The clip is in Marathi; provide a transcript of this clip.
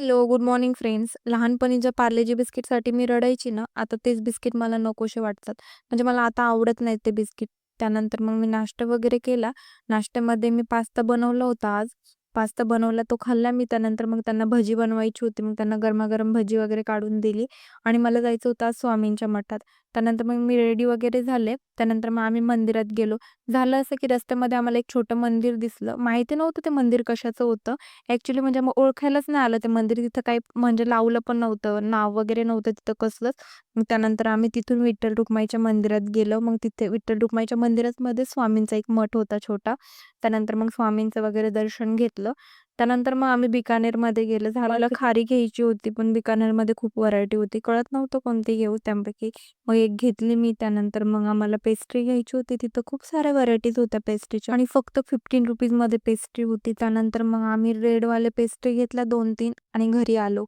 Hello, good morning friends. लहानपणी ज्या पार्लेजी बिस्किटसाठी मी रडायची ना, आता तेच बिस्किट मला नकोसे वाटतात. म्हणजे मला आता आवडत नाही ते बिस्किट. त्यानंतर मग मी नाश्ता वगैरे केला. नाश्त्यामध्ये मी पास्ता बनवला होता आज. पास्ता बनवला तो खाल्ला मी. त्यानंतर मग त्यांना भजी बनवायची होती. मग त्यांना गरमागरम भजी वगैरे काढून दिली आणि मला जायचं होतं आज स्वामींच्या मठात. त्यानंतर मग मी रेडी वगैरे झाले. त्यानंतर मग आम्ही मंदिरात गेलो. झालं असं की रस्त्यामध्ये आम्हाला एक छोटं मंदिर दिसलं. माहिती नव्हतं ते मंदिर कशाचं होतं. ॲक्चुअली म्हणजे मग ओळखायलाच नाही आलं ते मंदिर. तिथं काही म्हणजे लावलं पण नव्हतं. नाव वगैरे नव्हतं तिथं कसलंच. मग त्यानंतर आम्ही तिथून विठ्ठल रुक्माईच्या मंदिरात गेलो. मग तिथे विठ्ठल रुक्माईच्या मंदिरामध्ये स्वामींचा एक मठ होता छोटा. त्यानंतर मग स्वामींचं वगैरे दर्शन घेतलं. त्यानंतर मग आम्ही बिकानेरमध्ये गेलो. झालं मला खारी घ्यायची होती, पण बिकानेरमध्ये खूप व्हरायटी होती. कळत नव्हतं कोणती घेऊ त्यापैकी. मग एक घेतली मी. त्यानंतर मग आम्हाला पेस्ट्री घ्यायची होती. तिथं खूप साऱ्या व्हरायटीज होत्या पेस्ट्रीच्या आणि फक्त ₹15 मध्ये पेस्ट्री होती. त्यानंतर मग आम्ही रेडवाले पेस्ट्री घेतल्या 2-3 आणि घरी आलो.